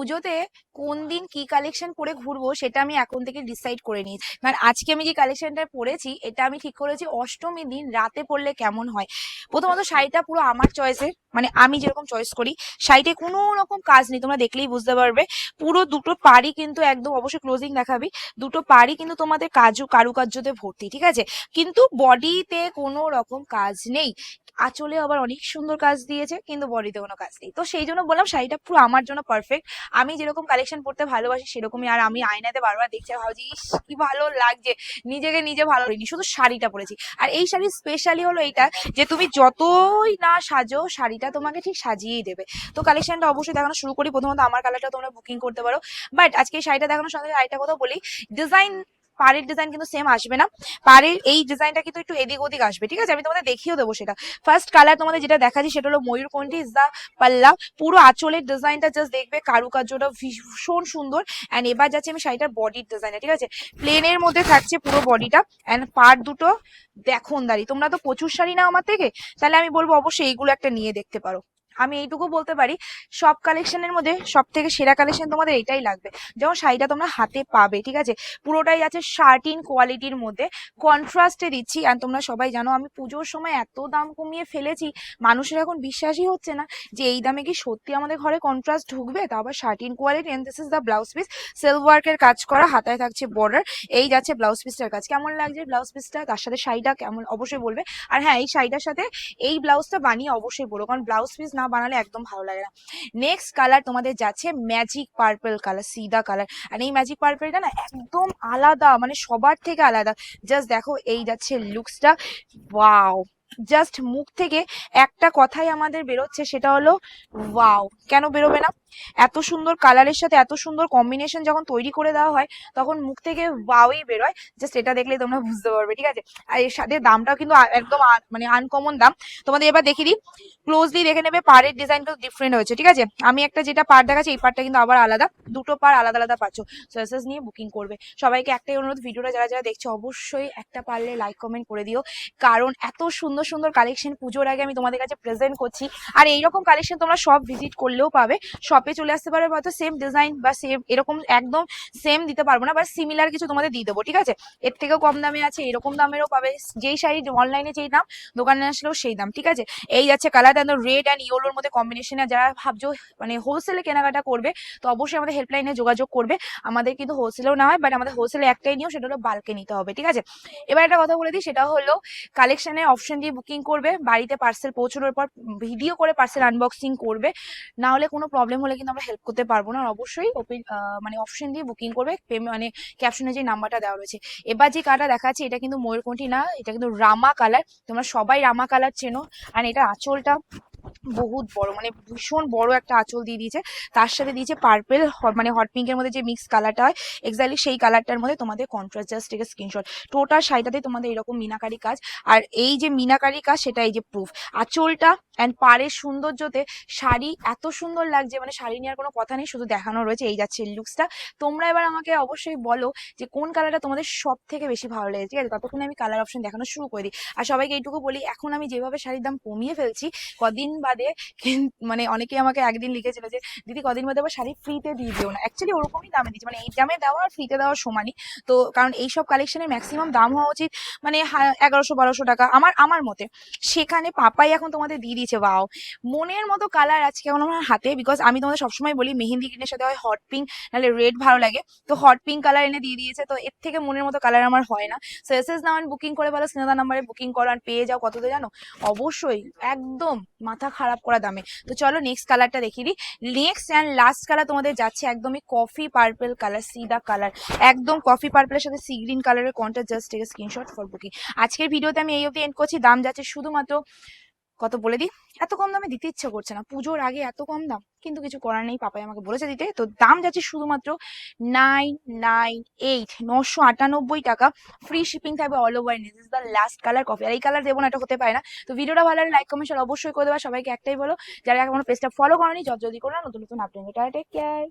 পুজোতে কোন দিন কি কালেকশন পরে ঘুরবো সেটা আমি এখন থেকে ডিসাইড করে নিয়েছি। কারণ আজকে আমি যে কালেকশনটা পরেছি এটা আমি ঠিক করেছি অষ্টমী দিন রাতে পরলে কেমন হয়? প্রথমত শাড়িটা পুরো আমার চয়েসের মানে আমি যেরকম চয়েস করি শাড়িতে কোনো রকম কাজ নেই তোমরা দেখলেই বুঝতে পারবে। পুরো দুটো পাড়ি কিন্তু একদম অবশ্যই ক্লোজিং দেখাবি দুটো পাড়ি কিন্তু তোমাদের কাজু কারুকার্যতে ভর্তি ঠিক আছে? কিন্তু বডিতে কোনো রকম কাজ নেই। আঁচলে আবার অনেক সুন্দর কাজ দিয়েছে, কিন্তু বডিতে কোনো কাজ নেই। তো সেই জন্য বললাম, শাড়িটা পুরো আমার জন্য পারফেক্ট আমি যেরকম কালেকশন পড়তে ভালোবাসি, সেরকমই আর আমি আয়নাতে বারবার দেখছি ভাবছি, ইস, কি ভালো লাগছে, নিজেকে নিজে ভালো করিনি। শুধু শাড়িটা পরেছি। আর এই শাড়ির স্পেশালি হলো এইটা যে, তুমি যতই না সাজো, শাড়িটা তোমাকে ঠিক সাজিয়েই দেবে। তো কালেকশনটা অবশ্যই দেখানো শুরু করি। প্রথমত আমার কালারটা তোমরা বুকিং করতে পারো। বাট আজকে এই শাড়িটা দেখানোর সঙ্গে আরেকটা কথা বলি। ডিজাইন পাড়ের ডিজাইন কিন্তু সেম আসবে না। পাড়ের এই ডিজাইনটা কিন্তু একটু এদিক ওদিক আসবে, ঠিক আছে? আমি তোমাদের দেখিয়েও দেবো সেটা। ফার্স্ট কালার তোমাদের যেটা দেখাচ্ছি সেটা হলো ময়ূরকণ্ঠী ইজ দা পাল্লা। পুরো আঁচলের ডিজাইনটা জাস্ট দেখবে, কারুকার্যটা ভীষণ সুন্দর। অ্যান্ড এবার যাচ্ছে আমি শাড়িটার বডির ডিজাইনটা ঠিক আছে? প্লেনের মধ্যে থাকছে পুরো বডিটা অ্যান্ড পার্ট দুটো দেখুন দাঁড়ি তোমরা তো প্রচুর শাড়ি নাও আমার থেকে? তাহলে আমি বলব অবশ্যই এইগুলো একটা নিয়ে দেখতে পারো। আমি এইটুকু বলতে পারি, সব কালেকশনের মধ্যে সব থেকে সেরা কালেকশন তোমাদের এটাই লাগবে। যেমন শাড়িটা তোমরা হাতে পাবে, ঠিক আছে? পুরোটাই আছে শার্টিন কোয়ালিটির মধ্যে। কন্ট্রাস্টে দিচ্ছি আর তোমরা সবাই জানো আমি পুজোর সময় এত দাম কমিয়ে ফেলেছি, মানুষের এখন বিশ্বাসই হচ্ছে না যে এই দামে কি সত্যি আমাদের ঘরে কন্ট্রাস্ট ঢুকবে? তা আবার satin quality and this is the blouse piece self ওয়ার্কের কাজ করা, হাতায় থাকছে বর্ডার এই যাচ্ছে ব্লাউজ পিসটার কাজ। কেমন লাগছে ব্লাউজ পিসটা তার সাথে শাড়িটা কেমন? অবশ্যই বলবে। আর হ্যাঁ এই শাড়িটার সাথে এই ব্লাউজটা বানিয়ে অবশ্যই বলো কারণ ব্লাউজ পিস না বানালে একদম ভালো লাগে না। নেক্সট কালার তোমাদের যাচ্ছে ম্যাজিক পার্পেল কালার সিদা কালার আর এই ম্যাজিক পার্পেলটা না একদম আলাদা মানে সবার থেকে আলাদা। জাস্ট দেখো এই যাচ্ছে লুকসটা ওয়াও জাস্ট মুখ থেকে একটা কথাই আমাদের বেরোচ্ছে, সেটা হলো ওয়াও কেন বেরোবে না? এত সুন্দর কালারের সাথে এত সুন্দর কম্বিনেশন যখন তৈরি করে দেওয়া হয়, তখন মুখ থেকে ওয়াওই বেরোয় জাস্ট এটা দেখলে তোমরা বুঝতে পারবে, ঠিক আছে? আর এর সাথে দামটাও কিন্তু একদম মানে আনকমন দাম। তোমাদের এবার দেখে দিই। ক্লোজলি দেখে নেবে পাড়ের ডিজাইন কিন্তু ডিফারেন্ট হয়েছে, ঠিক আছে? আমি একটা যেটা পার দেখাচ্ছি, এই পারটা কিন্তু আবার আলাদা। দুটো পার আলাদা আলাদা পাচ্ছ। সার্সেস নিয়ে বুকিং করবে। সবাইকে একটাই অনুরোধ, ভিডিওটা যারা যারা দেখছ, অবশ্যই একটা পারলে লাইক কমেন্ট করে দিও। কারণ এত সুন্দর সুন্দর কালেকশন পুজোর আগে আমি তোমাদের কাছে প্রেজেন্ট করছি। আর এইরকম কালেকশন তোমরা সব ভিজিট করলেও পাবে। শপে চলে আসতে পারবে, হয়তো সেম ডিজাইন বা সেম এরকম একদম সেম দিতে পারব না বা সিমিলার কিছু তোমাদের দিয়ে দেবো, ঠিক আছে? এর থেকেও কম দামে আছে, এরকম দামেরও পাবে, যেই শাড়ি অনলাইনে যেই দাম, দোকানে আসলেও সেই দাম, ঠিক আছে? এই যাচ্ছে কালার দেন রেড অ্যান্ড ইয়েলোর মধ্যে কম্বিনেশনে যারা ভাবছ মানে হোলসেলে কেনাকাটা করবে, তো অবশ্যই আমাদের হেল্পলাইনে যোগাযোগ করবে। আমাদের কিন্তু হোলসেলেও না হয় বাট আমাদের হোলসেলে একটাই নিও সেটা হলো বাল্কে নিতে হবে, ঠিক আছে? এবার একটা কথা বলে দিই, সেটা হলো কালেকশনের অপশন দিয়ে বুকিং করবে, বাড়িতে পার্সেল পৌঁছানোর পর ভিডিও করে পার্সেল আনবক্সিং করবে, না হলে কোনো প্রবলেম হলে কিন্তু আমরা হেল্প করতে পারব না। অবশ্যই ওপেন মানে অপশন দিয়ে বুকিং করবে। মানে ক্যাপশনে যে নাম্বারটা দেওয়া রয়েছে। এবার যে কালারটা যাচ্ছে এটা কিন্তু ময়ূরকণ্ঠী না, এটা কিন্তু রামা কালার তোমরা সবাই রামা কালার চেনো। আর এটা আঁচলটা বহুত বড় মানে ভীষণ বড় একটা আঁচল দিয়ে দিয়েছে। তার সাথে দিয়েছে পার্পেল মানে হট পিঙ্কের মধ্যে যে মিক্স কালারটা হয় এক্স্যাক্টলি সেই কালারটার মধ্যে তোমাদের কন্ট্রাস্ট জাস্ট থেকে স্ক্রিনশট টোটাল শাড়িটাতে তোমাদের এরকম মিনাকারি কাজ। আর এই যে মিনাকারি কাজ, সেটা এই যে প্রুফ আঁচলটা অ্যান্ড পাড়ের সৌন্দর্যতে শাড়ি এত সুন্দর লাগছে মানে শাড়ি নেওয়ার কোনো কথা নেই, শুধু দেখানো রয়েছে, এই যাচ্ছে লুকসটা তোমরা এবার আমাকে অবশ্যই বলো যে কোন কালারটা তোমাদের সব থেকে বেশি ভালো লেগেছে, ঠিক আছে? ততক্ষণে আমি কালার অপশন দেখানো শুরু করে দিই। আর সবাইকে এইটুকু বলি, এখন আমি যেভাবে শাড়ির দাম কমিয়ে ফেলছি, কদিন বাদে মানে অনেকেই আমাকে একদিন লিখেছিল যে, দিদি কদিন বাদে আবার শাড়ি ফ্রিতে দিয়ে দিও না। অ্যাকচুয়ালি ওরকমই দামে দিচ্ছি মানে এই দামে দেওয়া আর ফ্রিতে দেওয়ার সমানই। তো কারণ এইসব কালেকশনের ম্যাক্সিমাম দাম হওয়া উচিত মানে এগারোশো বারোশো টাকা আমার আমার মতে। সেখানে পাপাই এখন তোমাদের দিয়ে দিয়েছে বাও মনের মতো কালার আজকে এখন আমার হাতে বিকজ আমি তোমাদের সবসময় বলি মেহেন্দি গ্রিনের সাথে হয় হট পিঙ্ক নাহলে রেড ভালো লাগে। তো হট পিঙ্ক কালার এনে দিয়ে দিয়েছে, তো এর থেকে মনের মতো কালার আমার হয় না। সো এস এস নামান বুকিং করে ভালো স্নেহা নাম্বারে বুকিং করো আর পেয়ে যাও। কততে জানো? অবশ্যই, একদম মাথা খারাপ করা দামে। তো চলো নেক্সট কালারটা দেখি দিই। নেক্সট অ্যান্ড লাস্ট কালার তোমাদের যাচ্ছে একদমই কফি পার্পেল কালার সিদা কালার একদম কফি পার্পেলের সাথে সি গ্রিন কালারের কন্ট্রাস্ট জাস্ট থেকে স্ক্রিনশট ফর বুকিং আজকের ভিডিওতে আমি এই অবধি এন্ড করছি। দাম যাচ্ছে শুধুমাত্র কত বলে দিই? এত কম দামে দিতে ইচ্ছে করছে না। পুজোর আগে এত কম দাম, কিন্তু কিছু করার নেই, পাপাই আমাকে বলেছে দিতে। তো দাম যাচ্ছে শুধুমাত্র নাইন নাইন এইট নশো আটানব্বই টাকা। ফ্রি শিপিং থাকবে all over this is the last colour coffee আর এই কালার দেবো না, এটা হতে পারে না। তো ভিডিওটা ভালো লাগলে লাইক কমেন্ট অবশ্যই করে দেবা। সবাইকে একটাই বলো। যারা এখনও পেজটা ফলো করনি, যত যদি করো না, নতুন নতুন আপডেট টেক কেয়ার